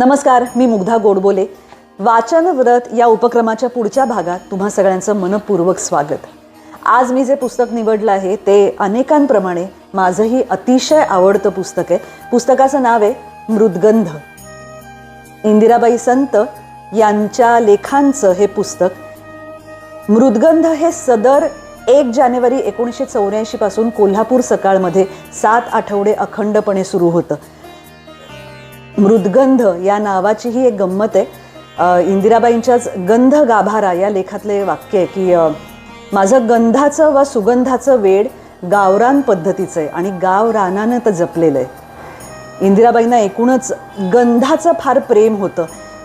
नमस्कार मी मुग्धा गोडबोले. वाचन व्रत या उपक्रमाच्या पुढच्या भागात तुम्हा सगळ्यांचं मनपूर्वक स्वागत. आज मी जे पुस्तक निवडलं आहे ते अनेकांप्रमाणे माझंही अतिशय आवडतं पुस्तक आहे. पुस्तकाचं नाव आहे मृदगंध. इंदिराबाई संत यांच्या लेखांचं हे पुस्तक मृदगंध हे सदर एक जानेवारी एकोणीसशे चौऱ्याऐंशी पासून कोल्हापूर सकाळमध्ये सात आठवडे अखंडपणे सुरू होतं. मृदगंध या नावाची ही एक गंमत आहे. इंदिराबाईंच्याच गंध गाभारा या लेखातले वाक्य आहे की माझं गंधाचं वा सुगंधाचं वेड गावरान पद्धतीचं आहे आणि गाव रानानं तर जपलेलं आहे. इंदिराबाईंना एकूणच गंधाचं फार प्रेम होतं.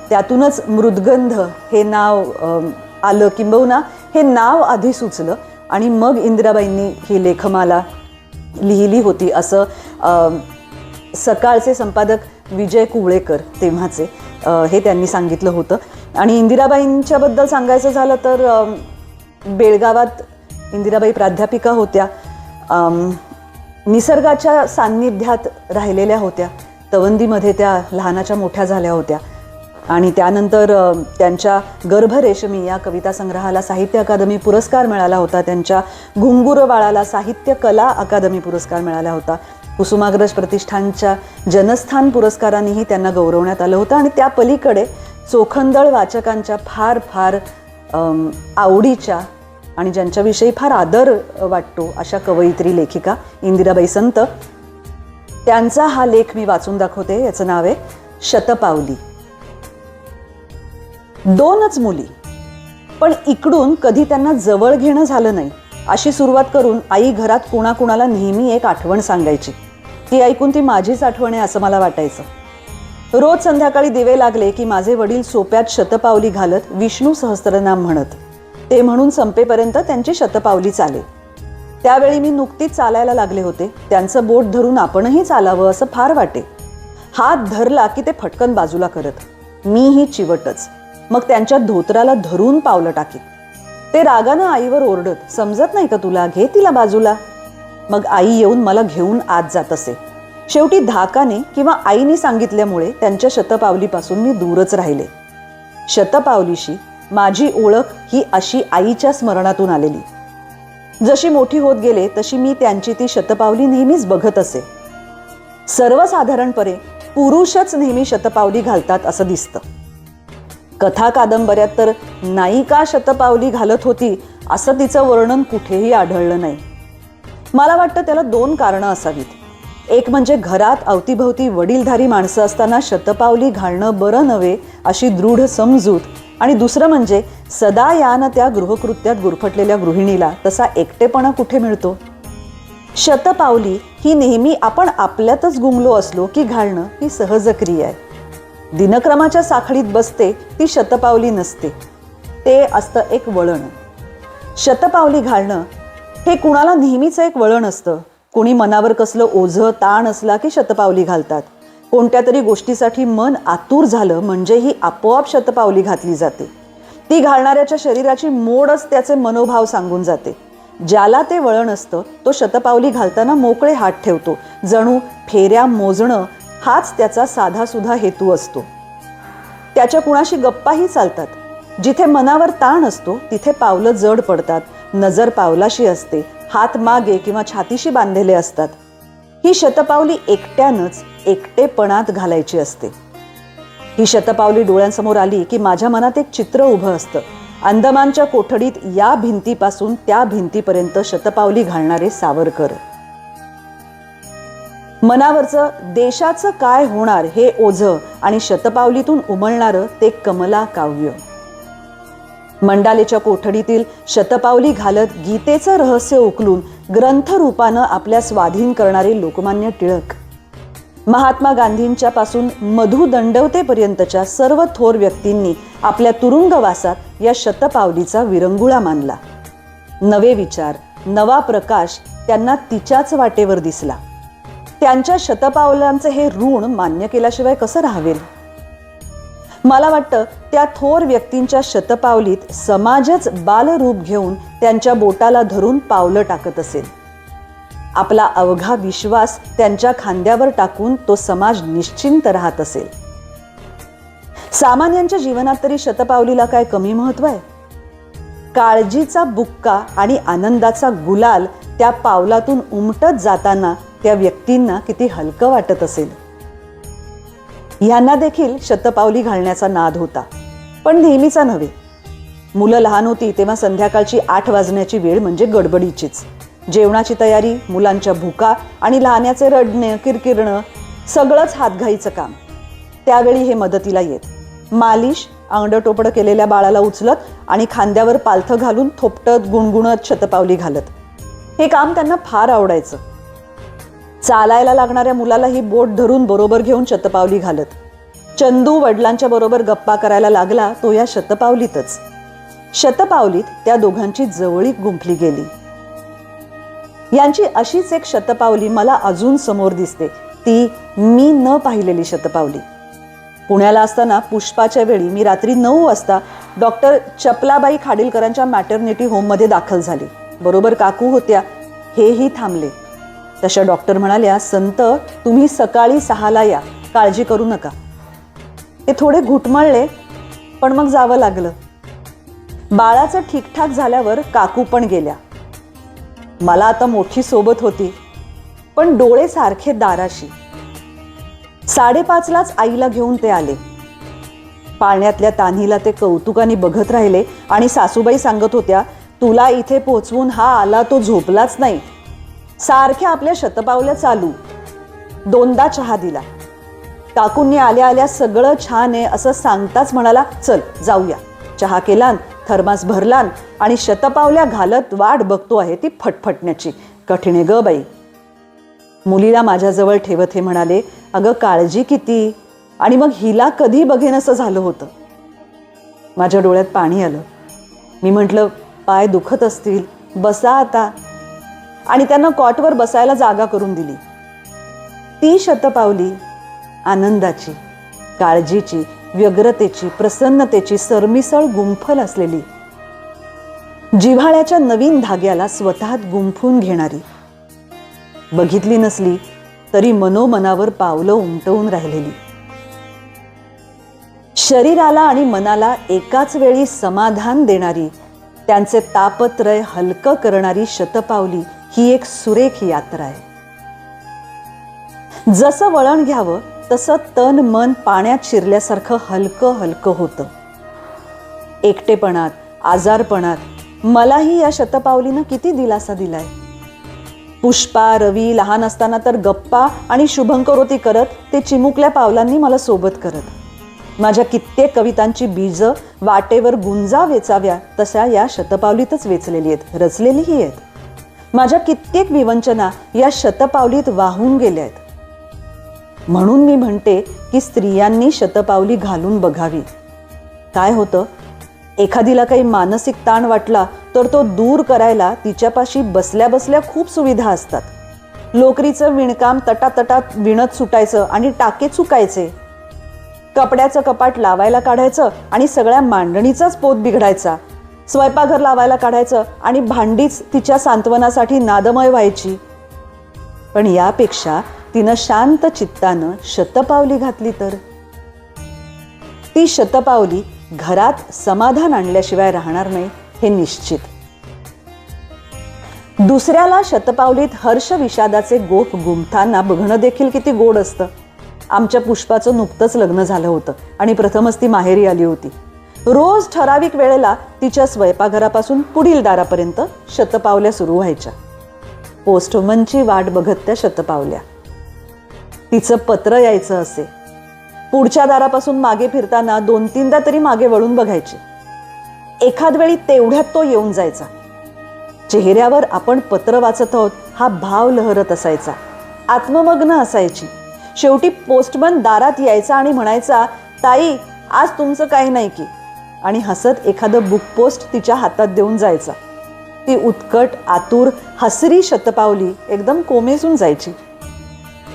त्यातूनच मृदगंध हे नाव आलं किंबहुना हे नाव आधी सुचलं आणि मग इंदिराबाईंनी ही लेखमाला लिहिली होती. असं सकाळचे संपादक विजय कुवळेकर तेव्हाचे हे त्यांनी सांगितलं होतं. आणि इंदिराबाईंच्याबद्दल सांगायचं झालं तर बेळगावात इंदिराबाई प्राध्यापिका होत्या. निसर्गाच्या सान्निध्यात राहिलेल्या होत्या. तवंदीमध्ये त्या लहानाच्या मोठ्या झाल्या होत्या. आणि त्यानंतर त्यांच्या गर्भरेशमी या कविता संग्रहाला साहित्य अकादमी पुरस्कार मिळाला होता. त्यांच्या घुंगुरवाळाला साहित्य कला अकादमी पुरस्कार मिळाला होता. कुसुमाग्रज प्रतिष्ठानच्या जनस्थान पुरस्कारानेही त्यांना गौरवण्यात आलं होतं आणि त्या पलीकडे चोखंदळ वाचकांच्या फार फार आवडीच्या आणि ज्यांच्याविषयी फार आदर वाटतो अशा कवयित्री लेखिका इंदिराबाई संत. त्यांचा हा लेख मी वाचून दाखवते याचं नाव आहे शतपावली. दोनच मुली. पण इकडून कधी त्यांना जवळ घेणं झालं नाही. अशी सुरुवात करून आई घरात कुणाकुणाला नेहमी एक आठवण सांगायची. ती ऐकून ती माझीच आठवण आहे असं मला वाटायचं. रोज संध्याकाळी दिवे लागले की माझे वडील सोप्यात शतपावली घालत विष्णू सहस्त्रनाम म्हणत. ते म्हणून संपेपर्यंत त्यांची शतपावली चाले. त्यावेळी मी नुकतीच चालायला लागले होते. त्यांचं बोट धरून आपणही चालावं असं फार वाटे. हात धरला की ते फटकन बाजूला करत. मीही चिवटच. मग त्यांच्या धोत्राला धरून पावलं टाकीत ते रागानं आईवर ओरडत. समजत नाही का तुला? घे तिला बाजूला. मग आई येऊन मला घेऊन आत जात असे. शेवटी धाकाने किंवा आईने सांगितल्यामुळे त्यांच्या शतपावलीपासून मी दूरच राहिले. शतपावलीशी माझी ओळख ही अशी आईच्या स्मरणातून आलेली. जशी मोठी होत गेले तशी मी त्यांची ती शतपावली नेहमीच बघत असे. सर्वसाधारणपणे पुरुषच नेहमी शतपावली घालतात असं दिसतं. कथा कादंबऱ्यात तर नायिका शतपावली घालत होती असं तिचं वर्णन कुठेही आढळलं नाही. मला वाटतं त्याला दोन कारणं असावीत. एक म्हणजे घरात अवतीभवती वडीलधारी माणसं असताना शतपावली घालणं बरं नव्हे अशी दृढ समजूत. आणि दुसरं म्हणजे सदा यानं त्या गृहकृत्यात गुरफटलेल्या गृहिणीला तसा एकटेपणा कुठे मिळतो? शतपावली ही नेहमी आपण आपल्यातच गुंगलो असलो की घालणं ही सहज क्रिया आहे. दिनक्रमाच्या साखळीत बसते ती शतपावली नसते. ते असतं एक वळण. शतपावली घालणं हे कुणाला नेहमीचं एक वळण असतं. कुणी मनावर कसलं ओझं ताण असला की शतपावली घालतात. कोणत्या तरी गोष्टीसाठी मन आतूर झालं म्हणजे ही आपोआप शतपावली घातली जाते. ती घालणाऱ्याच्या शरीराची मोडच त्याचे मनोभाव सांगून जाते. ज्याला ते वळण असतं तो शतपावली घालताना मोकळे हात ठेवतो. जणू फेऱ्या मोजणं हाच त्याचा साधासुधा हेतू असतो. त्याच्या कुणाशी गप्पाही चालतात. जिथे मनावर ताण असतो तिथे पावलं जड पडतात. नजर पावलाशी असते हात मागे किंवा छातीशी बांधलेले असतात. ही शतपावली एकट्यानंच एकटेपणात घालायची असते. ही शतपावली डोळ्यांसमोर आली की माझ्या मनात एक चित्र उभं असतं. अंदमानच्या कोठडीत या भिंतीपासून त्या भिंतीपर्यंत शतपावली घालणारे सावरकर. मनावरचं देशाचं काय होणार हे ओझं आणि शतपावलीतून उमलणारं ते कमला काव्य. मंडालेच्या कोठडीतील शतपावली घालत गीतेचं रहस्य उकलून ग्रंथरूपानं आपल्या स्वाधीन करणारे लोकमान्य टिळक. महात्मा गांधींच्या पासून मधु दंडवतेपर्यंतच्या सर्व थोर व्यक्तींनी आपल्या तुरुंगवासात या शतपावलीचा विरंगुळा मानला. नवे विचार नवा प्रकाश त्यांना तिच्याच वाटेवर दिसला. त्यांच्या शतपावलांचे हे ऋण मान्य केल्याशिवाय कसं राहावेल? मला वाटतं त्या थोर व्यक्तींच्या शतपावलीत समाजच बालरूप घेऊन त्यांच्या बोटाला धरून पावलं टाकत असेल. आपला अवघा विश्वास त्यांच्या खांद्यावर टाकून तो समाज निश्चिंत राहत असेल. सामान्यांच्या जीवनात तरी शतपावलीला काय कमी महत्त्व आहे? काळजीचा बुक्का आणि आनंदाचा गुलाल त्या पावलातून उमटत जाताना त्या व्यक्तींना किती हलकं वाटत असेल. यांना देखील शतपावली घालण्याचा नाद होता पण नेहमीचा नव्हे. मुलं लहान होती तेव्हा संध्याकाळची आठ वाजण्याची वेळ म्हणजे गडबडीचीच. जेवणाची तयारी मुलांच्या भुका आणि लहान्याचे रडणे किरकिरणं सगळंच हातघाईचं काम. त्यावेळी हे मदतीला येत. मालिश अंगडटोपडं केलेल्या बाळाला उचलत आणि खांद्यावर पालथं घालून थोपटत गुणगुणत शतपावली घालत. हे काम त्यांना फार आवडायचं. चालायला लागणाऱ्या मुलाला ही बोट धरून बरोबर घेऊन शतपावली घालत. चंदू वडिलांच्या बरोबर गप्पा करायला लागला तो या शतपावलीतच. शतपावलीत त्या दोघांची जवळीक गुंफली गेली. यांची अशीच एक शतपावली मला अजून समोर दिसते. ती मी न पाहिलेली शतपावली. पुण्याला असताना पुष्पाच्या वेळी मी रात्री नऊ वाजता डॉक्टर चपलाबाई खाडीलकरांच्या मॅटर्निटी होममध्ये दाखल झाली. बरोबर काकू होत्या हेही थांबले. तशा डॉक्टर म्हणाल्या संत तुम्ही सकाळी सहाला या. काळजी करू नका. ते थोडे घुटमळले पण मग जावं लागलं. बाळाचं ठीकठाक झाल्यावर काकू पण गेल्या. मला आता मोठी सोबत होती पण डोळे सारखे दाराशी. साडेपाचलाच आईला घेऊन ते आले. पाळण्यातल्या तान्हीला ते कौतुकाने बघत राहिले आणि सासूबाई सांगत होत्या तुला इथे पोचवून हा आला तो झोपलाच नाही. सारख्या आपल्या शतपावल्या चालू. दोनदा चहा दिला. काकूंनी आल्या आल्या सगळं छान आहे असं सांगताच म्हणाला चल जाऊया. चहा केलान थर्मास भरलान आणि शतपावल्या घालत वाट बघतो आहे ती फटफटण्याची. कठीण आहे ग बाई. मुलीला माझ्याजवळ ठेवत हे म्हणाले अगं काळजी किती? आणि मग हिला कधी बघेन असं झालं होतं? माझ्या डोळ्यात पाणी आलं. मी म्हटलं पाय दुखत असतील. बसा आता. आणि त्यांना कॉटवर बसायला जागा करून दिली. ती शतपावली आनंदाची काळजीची व्यग्रतेची प्रसन्नतेची सरमिसळ गुंफल असलेली. जिव्हाळ्याच्या नवीन धाग्याला स्वतःत गुंफून घेणारी. बघितली नसली तरी मनोमनावर पावलं उमटवून राहिलेली. शरीराला आणि मनाला एकाच वेळी समाधान देणारी त्यांचे तापत्रय हलकं करणारी शतपावली ही एक सुरेख यात्रा आहे. जसं वळण घ्यावं तसं तन मन पाण्यात शिरल्यासारखं हलकं हलकं होतं. एकटेपणात आजारपणात मलाही या शतपावलीनं किती दिलासा दिलाय. पुष्पा रवी लहान असताना तर गप्पा आणि शुभंकरोती करत ते चिमुकल्या पावलांनी मला सोबत करत. माझ्या कित्येक कवितांची बीज वाटेवर गुंजा वेचाव्या तशा या शतपावलीतच वेचलेली आहेत रचलेलीही आहेत. माझ्या कित्येक विवंचना या शतपावलीत वाहून गेल्या आहेत म्हणून मी म्हणते की स्त्रियांनी शतपावली घालून बघावी. काय होतं? एखादीला काही मानसिक ताण वाटला तर तो दूर करायला तिच्यापाशी बसल्या बसल्या खूप सुविधा असतात. लोकरीचं विणकाम तटातटात विणत सुटायचं आणि टाके चुकायचे. कपड्याचं कपाट लावायला काढायचं आणि सगळ्या मांडणीचाच पोत बिघडायचा. स्वयंपाकघर लावायला काढायचं आणि भांडीच तिच्या सांत्वनासाठी नादमय व्हायची. पण यापेक्षा तिनं शांत चित्तानं शतपावली घातली तर? ती शतपावली घरात समाधान आणल्याशिवाय राहणार नाही हे निश्चित. दुसऱ्याला शतपावलीत हर्ष विषादाचे गोफ गुंफताना बघणं देखील किती गोड असतं. आमच्या पुष्पाचं नुकतंच लग्न झालं होतं आणि प्रथमच ती माहेरी आली होती. रोज ठराविक वेळेला तिच्या स्वयंपाकघरापासून पुढील दारापर्यंत शतपावल्या सुरू व्हायच्या. पोस्टमनची वाट बघत त्या शतपावल्या. तिचं पत्र यायचं असे. पुढच्या दारापासून मागे फिरताना दोन तीनदा तरी मागे वळून बघायचे. एखाद वेळी तेवढ्यात तो येऊन जायचा. चेहऱ्यावर आपण पत्र वाचत आहोत हा भाव लहरत असायचा. आत्ममग्न असायची. शेवटी पोस्टमन दारात यायचा आणि म्हणायचा ताई आज तुमचं काही नाही की. आणि हसत एखादं बुक पोस्ट तिच्या हातात देऊन जायचा. ती उत्कट आतुर हसरी शतपावली एकदम कोमेजून जायची.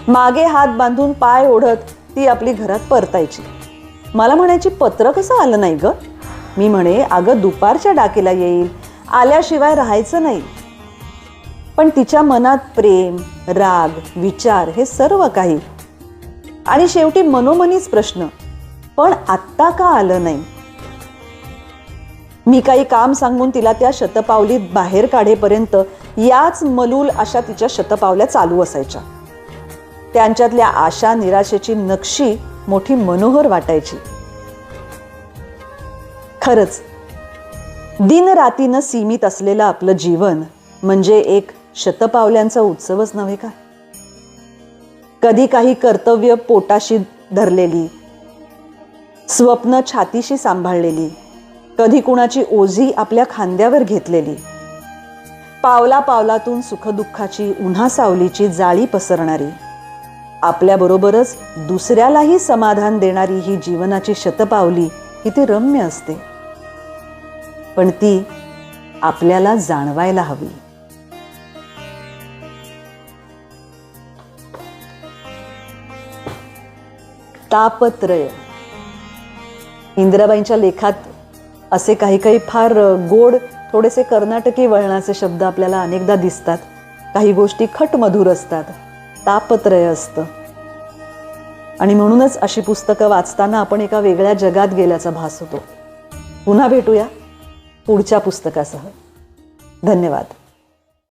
मागे हात बांधून पाय ओढत ती आपली घरात परतायची. मला म्हणायची पत्र कसं आलं नाही ग? मी म्हणे अगं दुपारच्या डाकेला येईल. आल्याशिवाय राहायचं नाही. पण तिच्या मनात प्रेम राग विचार हे सर्व काही. आणि शेवटी मनोमनीच प्रश्न पण आत्ता का आलं नाही? मी काही काम सांगून तिला त्या शतपावलीत बाहेर काढेपर्यंत याच मलूल अशा तिच्या शतपावल्या चालू असायच्या. त्यांच्यातल्या आशा निराशेची नक्षी मोठी मनोहर वाटायची. खरंच दिनरातीनं सीमित असलेलं आपलं जीवन म्हणजे एक शतपावल्यांचा उत्सवच नव्हे का? कधी काही कर्तव्य पोटाशी धरलेली स्वप्न छातीशी सांभाळलेली कधी कुणाची ओझी आपल्या खांद्यावर घेतलेली. पावला पावलातून सुखदुःखाची उन्हा सावलीची जाळी पसरणारी. आपल्याबरोबरच दुसऱ्यालाही समाधान देणारी ही जीवनाची शतपावली किती रम्य असते. पण ती आपल्याला जाणवायला हवी. तापत्रय. इंदिराबाईंच्या लेखात असे काही काही फार गोड थोडेसे कर्नाटकी वळणाचे शब्द आपल्याला अनेकदा दिसतात. काही गोष्टी खटमधूर असतात. तापत्रय असतं. आणि म्हणूनच अशी पुस्तकं वाचताना आपण एका वेगळ्या जगात गेल्याचा भास होतो. पुन्हा भेटूया पुढच्या पुस्तकासह. धन्यवाद.